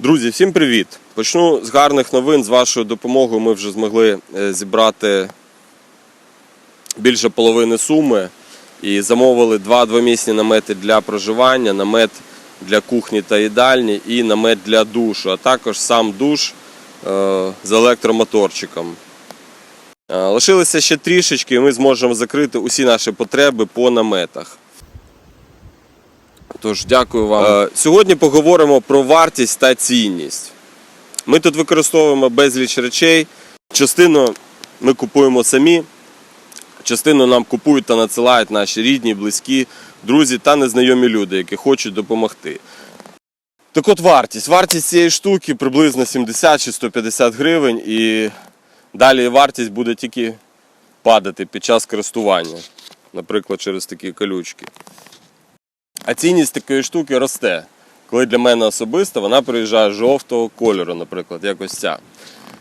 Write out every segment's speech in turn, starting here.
Друзі, всім привіт! Почну з гарних новин. З вашою допомогою ми вже змогли е, зібрати більше половини суми і замовили два двомісні намети для проживання, намет для кухні та їдальні і намет для душу, а також сам душ е, з електромоторчиком. Е, Лишилося ще трішечки, і ми зможемо закрити усі наші потреби по наметах. Тож, дякую вам. Е, Сьогодні поговоримо про вартість та цінність. Ми тут використовуємо безліч речей. Частину ми купуємо самі, частину нам купують та надсилають наші рідні, близькі, друзі та незнайомі люди, які хочуть допомогти. Так от вартість. Вартість цієї штуки приблизно 70 чи 150 гривень, і далі вартість буде тільки падати під час користування, наприклад, через такі колючки. А цінність такої штуки росте. Коли для мене особисто вона приїжджає жовтого кольору, наприклад, як ось ця.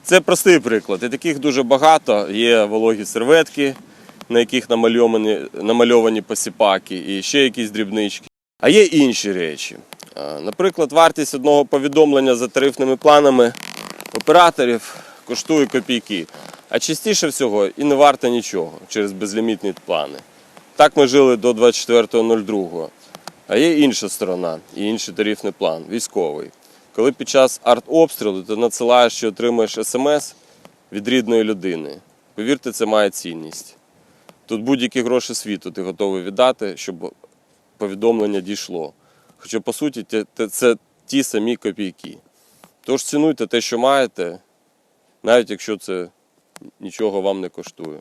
Це простий приклад. І таких дуже багато. Є вологі серветки, на яких намальовані, намальовані посіпаки, і ще якісь дрібнички. А є інші речі. Наприклад, вартість одного повідомлення за тарифними планами операторів коштує копійки. А частіше всього і не варто нічого через безлімітні плани. Так ми жили до 24.02. А є інша сторона і інший тарифний план військовий. Коли під час артобстрілу ти надсилаєш чи отримуєш смс від рідної людини, повірте, це має цінність. Тут будь-які гроші світу ти готовий віддати, щоб повідомлення дійшло. Хоча, по суті, це ті самі копійки. Тож цінуйте те, що маєте, навіть якщо це нічого вам не коштує.